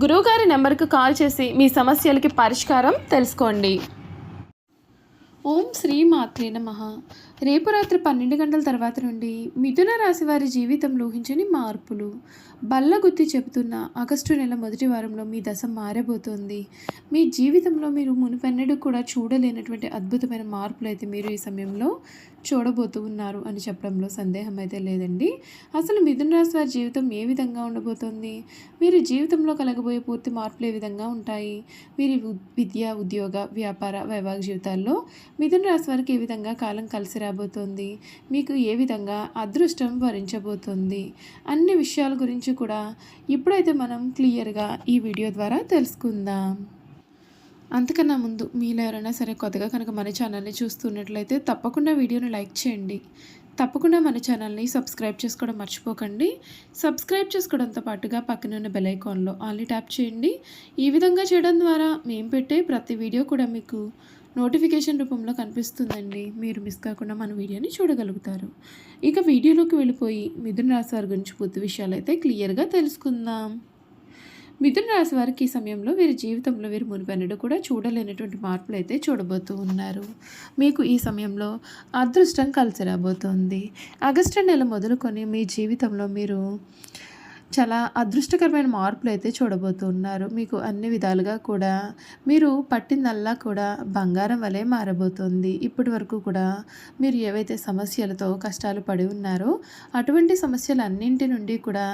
గురువుగారి నెంబర్కు కాల్ చేసి మీ సమస్యలకి పరిష్కారం తెలుసుకోండి. ఓం శ్రీ మాత్రే నమ. రేపు రాత్రి పన్నెండు గంటల తర్వాత నుండి మిథున రాశి వారి జీవితంలో ఊహించని మార్పులు. బల్ల గుత్తి చెబుతున్న ఆగస్టు నెల మొదటి వారంలో మీ దశ మారబోతోంది. మీ జీవితంలో మీరు మునుపెన్నడూ కూడా చూడలేనటువంటి అద్భుతమైన మార్పులు అయితే మీరు ఈ సమయంలో చూడబోతూ ఉన్నారు అని చెప్పడంలో సందేహం అయితే లేదండి. అసలు మిథున రాశి వారి జీవితం ఏ విధంగా ఉండబోతోంది? మీరు జీవితంలో కలగబోయే పూర్తి మార్పులు ఏ విధంగా ఉంటాయి? వీరి విద్య ఉద్యోగ వ్యాపార వైవాహిక జీవితాల్లో మిథున రాశి వారికి ఏ విధంగా కాలం కలిసి రాబోతోంది. మీకు ఏ విధంగా అదృష్టం వరించబోతోంది అన్ని విషయాల గురించి కూడా ఇప్పుడైతే మనం క్లియర్గా ఈ వీడియో ద్వారా తెలుసుకుందాం. అంతకన్నా ముందు మీలో ఎవరైనా సరే కొత్తగా కనుక మన ఛానల్ని చూస్తున్నట్లయితే తప్పకుండా వీడియోని లైక్ చేయండి. తప్పకుండా మన ఛానల్ని సబ్స్క్రైబ్ చేసుకోవడం మర్చిపోకండి. సబ్స్క్రైబ్ చేసుకోవడంతో పాటుగా పక్కన ఉన్న బెల్ ఐకాన్లో ఆల్ని ట్యాప్ చేయండి. ఈ విధంగా చేయడం ద్వారా మేము పెట్టే ప్రతి వీడియో కూడా మీకు నోటిఫికేషన్ రూపంలో కనిపిస్తుందండి. మీరు మిస్ కాకుండా మన వీడియోని చూడగలుగుతారు. ఇక వీడియోలోకి వెళ్ళిపోయి మిథున రాశి వారి గురించి పూర్తి విషయాలు అయితే క్లియర్గా తెలుసుకుందాం. మిథున రాశి వారికి ఈ సమయంలో వీరి జీవితంలో వీరు మునిపెన్నడు కూడా చూడలేనటువంటి మార్పులు అయితే చూడబోతూ ఉన్నారు. మీకు ఈ సమయంలో అదృష్టం కలిసి రాబోతోంది. ఆగస్టు నెల మొదలుకొని మీ జీవితంలో మీరు చాలా అదృష్టకరమైన మార్పులు అయితే చూడబోతున్నారు. మీకు అన్ని విధాలుగా కూడా మీరు పట్టిందల్లా కూడా బంగారం వలె మారబోతుంది. ఇప్పటి వరకు కూడా మీరు ఏవైతే సమస్యలతో కష్టాలు పడి ఉన్నారో అటువంటి సమస్యలన్నింటి నుండి కూడా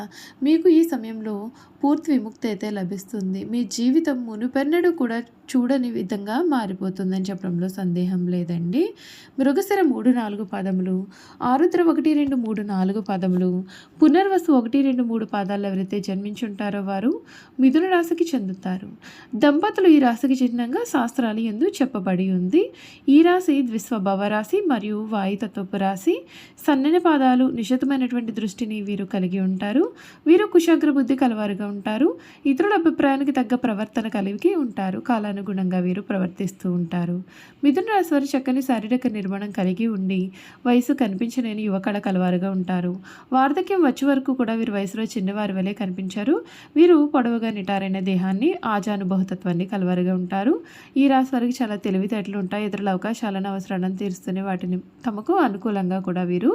మీకు ఈ సమయంలో పూర్తి విముక్తి అయితే లభిస్తుంది. మీ జీవితం మునుపెన్నడూ కూడా చూడని విధంగా మారిపోతుందని చెప్పడంలో సందేహం లేదండి. మృగశిర మూడు నాలుగు పదములు ఆరుద్ర ఒకటి రెండు మూడు నాలుగు పదములు పునర్వసు ఒకటి రెండు మూడు పాదాలు ఎవరైతే జన్మించుంటారో వారు మిథున రాశికి చెందుతారు. దంపతులు ఈ రాశికి చిహ్నంగా శాస్త్రాలు ఎందు చెప్పబడి ఉంది. ఈ రాశి ద్విస్వభావ రాశి మరియు వాయుతత్వపు రాశి. సన్నని పాదాలు నిశితమైనటువంటి దృష్టిని వీరు కలిగి ఉంటారు. వీరు కుశాగ్ర బుద్ధి కలవారుగా ఉంటారు. ఇతరుల అభిప్రాయానికి తగ్గ ప్రవర్తన కలిగి ఉంటారు. అనుగుణంగా వీరు ప్రవర్తిస్తూ ఉంటారు. మిథున రాశి వారు చక్కని శారీరక నిర్మాణం కలిగి ఉండి వయసు కనిపించలేని యువకళ కలవారుగా ఉంటారు. వార్ధక్యం వచ్చే వరకు కూడా వీరు వయసులో చిన్నవారి వలె కనిపించారు. వీరు పొడవుగా నిటారైన దేహాన్ని ఆజానుభవతత్వాన్ని కలవారుగా ఉంటారు. ఈ రాశి వారికి చాలా తెలివితేటలు ఉంటాయి. ఇతరుల అవకాశాలను అవసరాలను తీరుస్తూనే వాటిని తమకు అనుకూలంగా కూడా వీరు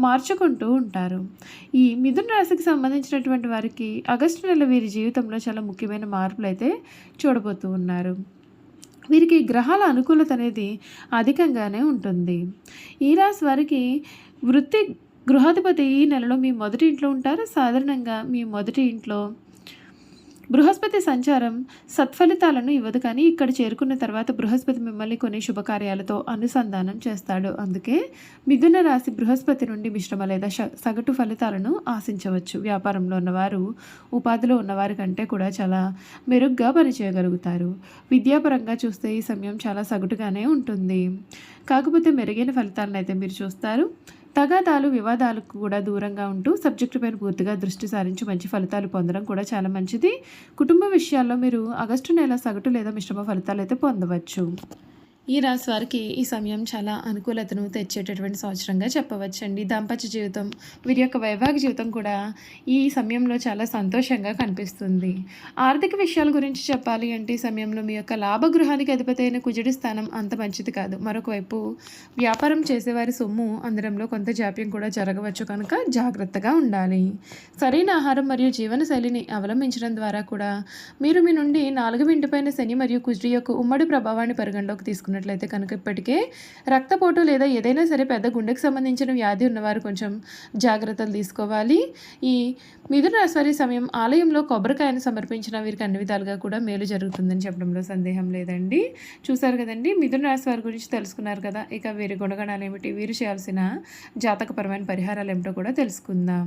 మార్చుకుంటూ ఉంటారు. ఈ మిథున రాశికి సంబంధించినటువంటి వారికి ఆగస్టు నెల వీరి జీవితంలో చాలా ముఖ్యమైన మార్పులు అయితే చూడబోతూ ఉన్నారు. వీరికి గ్రహాల అనుకూలత అనేది అధికంగానే ఉంటుంది. ఈ రాశి వారికి వృత్తి గృహాధిపతి ఈ నెలలో మీ మొదటి ఇంట్లో ఉంటారు. సాధారణంగా మీ మొదటి ఇంట్లో బృహస్పతి సంచారం సత్ఫలితాలను ఇవ్వదు కానీ ఇక్కడ చేరుకున్న తర్వాత బృహస్పతి మిమ్మల్ని కొన్ని శుభకార్యాలతో అనుసంధానం చేస్తాడు. అందుకే మిథున రాశి బృహస్పతి నుండి మిశ్రమ లేదా సగటు ఫలితాలను ఆశించవచ్చు. వ్యాపారంలో ఉన్నవారు ఉపాధిలో ఉన్నవారి కంటే కూడా చాలా మెరుగ్గా పనిచేయగలుగుతారు. విద్యాపరంగా చూస్తే ఈ సమయం చాలా సగటుగానే ఉంటుంది. కాకపోతే మెరుగైన ఫలితాలను అయితే మీరు చూస్తారు. తగాదాలు వివాదాలకు కూడా దూరంగా ఉంటూ సబ్జెక్టు పైన పూర్తిగా దృష్టి సారించి మంచి ఫలితాలు పొందడం కూడా చాలా మంచిది. కుటుంబ విషయాల్లో మీరు ఆగస్టు నెల సగటు లేదా మిశ్రమ ఫలితాలు అయితే పొందవచ్చు. ఈ రాశి వారికి ఈ సమయం చాలా అనుకూలతను తెచ్చేటటువంటి సంవత్సరంగా చెప్పవచ్చండి. దాంపత్య జీవితం వీరి యొక్క వైవాహిక జీవితం కూడా ఈ సమయంలో చాలా సంతోషంగా కనిపిస్తుంది. ఆర్థిక విషయాల గురించి చెప్పాలి అంటే ఈ సమయంలో మీ యొక్క లాభగృహానికి అధిపతి అయిన కుజుడి స్థానం అంత మంచిది కాదు. మరొకవైపు వ్యాపారం చేసేవారి సొమ్ము అందడంలో కొంత జాప్యం కూడా జరగవచ్చు కనుక జాగ్రత్తగా ఉండాలి. సరైన ఆహారం మరియు జీవనశైలిని అవలంబించడం ద్వారా కూడా మీరు మీ నుండి నాలుగు ఇంటిపైన శని మరియు కుజుడి యొక్క ఉమ్మడి ప్రభావాన్ని పరిగణలోకి తీసుకుంటారు. చూసుకున్నట్లయితే కనుక ఇప్పటికే రక్తపోటు లేదా ఏదైనా సరే పెద్ద గుండెకు సంబంధించిన వ్యాధి ఉన్నవారు కొంచెం జాగ్రత్తలు తీసుకోవాలి. ఈ మిథున రాశి వారి సమయం ఆలయంలో కొబ్బరికాయను సమర్పించిన వీరికి అన్ని విధాలుగా కూడా మేలు జరుగుతుందని చెప్పడంలో సందేహం లేదండి. చూసారు కదండి మిథున రాశి వారి గురించి తెలుసుకున్నారు కదా. ఇక వీరి గుణగణాలు ఏమిటి? వీరు చేయాల్సిన జాతకపరమైన పరిహారాలు ఏమిటో కూడా తెలుసుకుందాం.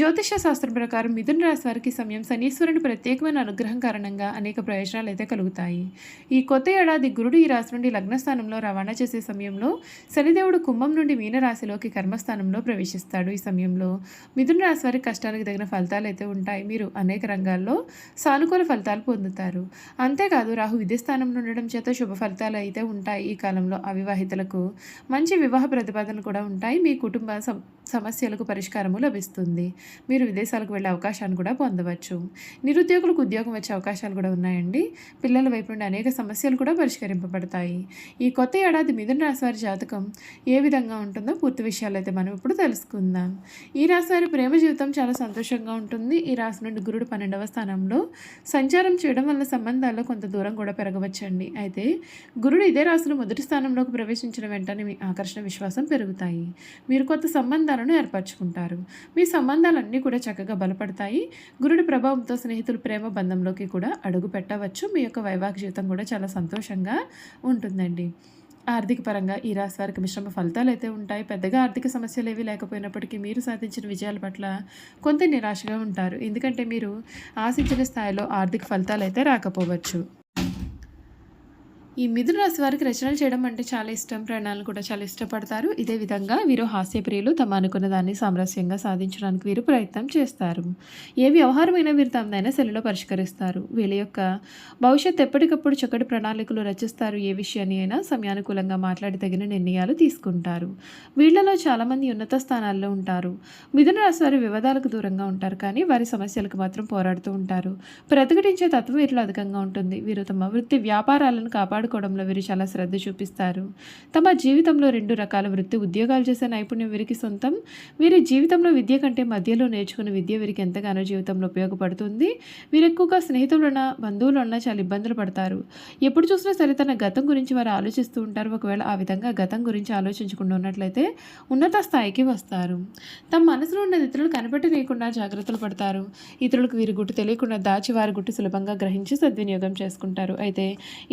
జ్యోతిష శాస్త్రం ప్రకారం మిథున రాశి వారికి సమయం శనీశ్వరుని ప్రత్యేకమైన అనుగ్రహం కారణంగా అనేక ప్రయోజనాలు అయితే కలుగుతాయి. ఈ కొత్త ఏడాది గురుడు ఈ రాశి నుండి లగ్నస్థానంలో రవాణా చేసే సమయంలో శనిదేవుడు కుంభం నుండి మీనరాశిలోకి కర్మస్థానంలో ప్రవేశిస్తాడు ఈ సమయంలో. మిథున రాశి వారి కష్టానికి తగిన ఫలితాలు అయితే ఉంటాయి. మీరు అనేక రంగాల్లో సానుకూల ఫలితాలు పొందుతారు. అంతేకాదు రాహు విధిస్థానంలో ఉండడం చేత శుభ ఫలితాలు అయితే ఉంటాయి. ఈ కాలంలో అవివాహితులకు మంచి వివాహ ప్రతిపాదనలు కూడా ఉంటాయి. మీ కుటుంబ సమస్యలకు పరిష్కారము లభిస్తుంది. మీరు విదేశాలకు వెళ్ళే అవకాశాన్ని కూడా పొందవచ్చు. నిరుద్యోగులకు ఉద్యోగం వచ్చే అవకాశాలు కూడా ఉన్నాయండి. పిల్లల వైపు నుండి అనేక సమస్యలు కూడా పరిష్కరింపబడతాయి. ఈ కొత్త ఏడాది మిథున రాశి వారి జాతకం ఏ విధంగా ఉంటుందో పూర్తి విషయాలు అయితే మనం ఇప్పుడు తెలుసుకుందాం. ఈ రాశి వారి ప్రేమ జీవితం చాలా సంతోషంగా ఉంటుంది. ఈ రాశి నుండి గురుడు పన్నెండవ స్థానంలో సంచారం చేయడం వల్ల సంబంధాల్లో కొంత దూరం కూడా పెరగవచ్చండి. అయితే గురుడు ఇదే రాశిలో మొదటి స్థానంలోకి ప్రవేశించిన వెంటనే మీ ఆకర్షణ విశ్వాసం పెరుగుతాయి. మీరు కొత్త సంబంధాలను ఏర్పరచుకుంటారు. మీ సంబంధాలన్నీ కూడా చక్కగా బలపడతాయి. గురుడి ప్రభావంతో స్నేహితులు ప్రేమ బంధంలోకి కూడా అడుగు పెట్టవచ్చు. మీ యొక్క వైవాహిక జీవితం కూడా చాలా సంతోషంగా ఉంటుంది ఉంటుందండి. ఆర్థిక పరంగా ఈ రాశి వారికి మిశ్రమ ఫలితాలు అయితే ఉంటాయి. పెద్దగా ఆర్థిక సమస్యలు ఏవి లేకపోయినప్పటికీ మీరు సాధించిన విజయాల పట్ల కొంత నిరాశగా ఉంటారు. ఎందుకంటే మీరు ఆశించిన స్థాయిలో ఆర్థిక ఫలితాలు అయితే రాకపోవచ్చు. ఈ మిథున రాశి వారికి రచనలు చేయడం అంటే చాలా ఇష్టం ప్రయాణాలను కూడా చాలా ఇష్టపడతారు. ఇదే విధంగా వీరు హాస్యప్రియులు తమ అనుకున్న దాన్ని సామరస్యంగా సాధించడానికి వీరు ప్రయత్నం చేస్తారు. ఏ వ్యవహారమైనా వీరు తమదైన శైలిలో పరిష్కరిస్తారు. వీళ్ళ యొక్క భవిష్యత్ ఎప్పటికప్పుడు చక్కటి ప్రణాళికలు రచిస్తారు. ఏ విషయాన్ని అయినా సమయానుకూలంగా మాట్లాడి తగిన నిర్ణయాలు తీసుకుంటారు. వీళ్ళలో చాలామంది ఉన్నత స్థానాల్లో ఉంటారు. మిథున రాశి వారి వివాదాలకు దూరంగా ఉంటారు కానీ వారి సమస్యలకు మాత్రం పోరాడుతూ ఉంటారు. ప్రతిఘటించే తత్వం వీరిలో అధికంగా ఉంటుంది. వీరు తమ వృత్తి వ్యాపారాలను కాపాడుకోవడంలో వీరు చాలా శ్రద్ధ చూపిస్తారు. తమ జీవితంలో రెండు రకాల వృత్తి ఉద్యోగాలు చేసే నైపుణ్యం వీరికి సొంతం. వీరి జీవితంలో విద్య కంటే మధ్యలో నేర్చుకున్న విద్య వీరికి ఎంతగానో జీవితంలో ఉపయోగపడుతుంది. వీరు ఎక్కువగా స్నేహితులున్న బంధువులున్న చాలా ఇబ్బందులు పడతారు. ఎప్పుడు చూసినా సరే తన గతం గురించి వారు ఆలోచిస్తూ ఉంటారు. ఒకవేళ ఆ విధంగా గతం గురించి ఆలోచించకుండా ఉన్నట్లయితే ఉన్నత స్థాయికి వస్తారు. తమ మనసులో ఉన్న ఇతరులు కనిపెట్టనీయకుండా జాగ్రత్తలు పడతారు. ఇతరులకు వీరి గుట్టు తెలియకుండా దాచి వారి గుట్టు సులభంగా గ్రహించి సద్వినియోగం చేసుకుంటారు. అయితే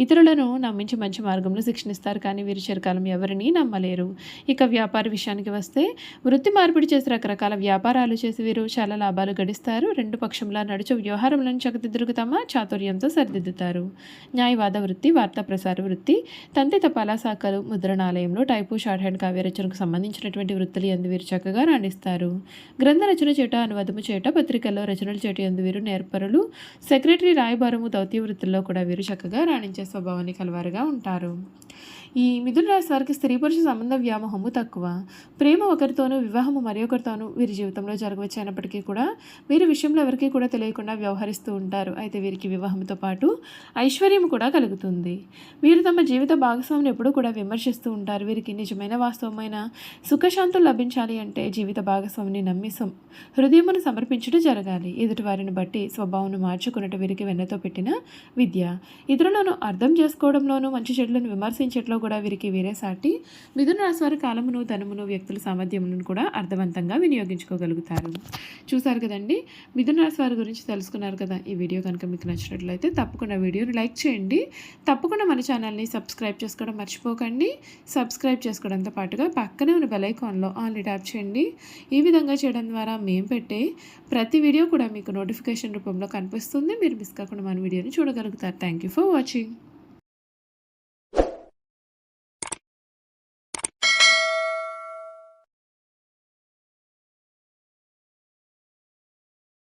ఇతరులను నమ్మించి మంచి మార్గంలో శిక్షణిస్తారు. కానీ వీరి చిరకాలం ఎవరిని నమ్మలేరు. ఇక వ్యాపార విషయానికి వస్తే వృత్తి మార్పిడి చేసి రకరకాల వ్యాపారాలు చేసి వీరు చాలా లాభాలు గడిస్తారు. రెండు పక్షంలా నడుచు వ్యవహారంలను చక్కదిద్దుకు తమ చాతుర్యంతో సరిదిద్దుతారు. న్యాయవాద వృత్తి వార్తా ప్రసార వృత్తి తంతి తపాలా శాఖలు ముద్రణాలయంలో టైపు షార్ట్ హ్యాండ్ కావ్య రచనకు సంబంధించినటువంటి వృత్తులు ఎందు వీరు చక్కగా రాణిస్తారు. గ్రంథ రచన చేట అనువాదము చేట పత్రికల్లో రచనలు చేట ఎందు వీరు నేర్పరులు. సెక్రటరీ రాయబారము దౌత్య వృత్తుల్లో కూడా వీరు చక్కగా రాణించే స్వభావాన్ని కలవారుగా ఉంటారు. ఈ మిథున రాశి వారికి స్త్రీ పురుష సంబంధ వ్యామోహము తక్కువ. ప్రేమ ఒకరితోనూ వివాహము మరి ఒకరితోనూ వీరి జీవితంలో జరగవచ్చు అయినప్పటికీ కూడా వీరి విషయంలో ఎవరికీ కూడా తెలియకుండా వ్యవహరిస్తూ ఉంటారు. అయితే వీరికి వివాహంతో పాటు ఐశ్వర్యం కూడా కలుగుతుంది. వీరు తమ జీవిత భాగస్వామిని ఎప్పుడూ కూడా విమర్శిస్తూ ఉంటారు. వీరికి నిజమైన వాస్తవమైన సుఖశాంతులు లభించాలి అంటే జీవిత భాగస్వామిని నమ్మి హృదయమును సమర్పించడం జరగాలి. ఎదుటి వారిని బట్టి స్వభావం మార్చుకున్నట్టు వీరికి వెన్నతో పెట్టిన విద్య. ఇతరులను అర్థం చేసుకోవడంలోనూ మంచి చెడులను విమర్శించట్లో కూడా వీరికి వేరే సాటి. మిథున రాశి వారి కాలమును ధనమును వ్యక్తుల సామర్థ్యమును కూడా అర్థవంతంగా వినియోగించుకోగలుగుతారు. చూసారు కదండి? మిథున రాశి వారి గురించి తెలుసుకున్నారు కదా? ఈ వీడియో కనుక మీకు నచ్చినట్లయితే తప్పకుండా వీడియోని లైక్ చేయండి. తప్పకుండా మన ఛానల్ని సబ్స్క్రైబ్ చేసుకోవడం మర్చిపోకండి. సబ్స్క్రైబ్ చేసుకోవడంతో పాటుగా పక్కనే ఉన్న బెల్ ఐకాన్లో ఆన్లీ ట్యాప్ చేయండి. ఈ విధంగా చేయడం ద్వారా మేము పెట్టే ప్రతి వీడియో కూడా మీకు నోటిఫికేషన్ రూపంలో కనిపిస్తుంది. మీరు మిస్ కాకుండా మన వీడియోని చూడగలుగుతారు. Thank you for watching.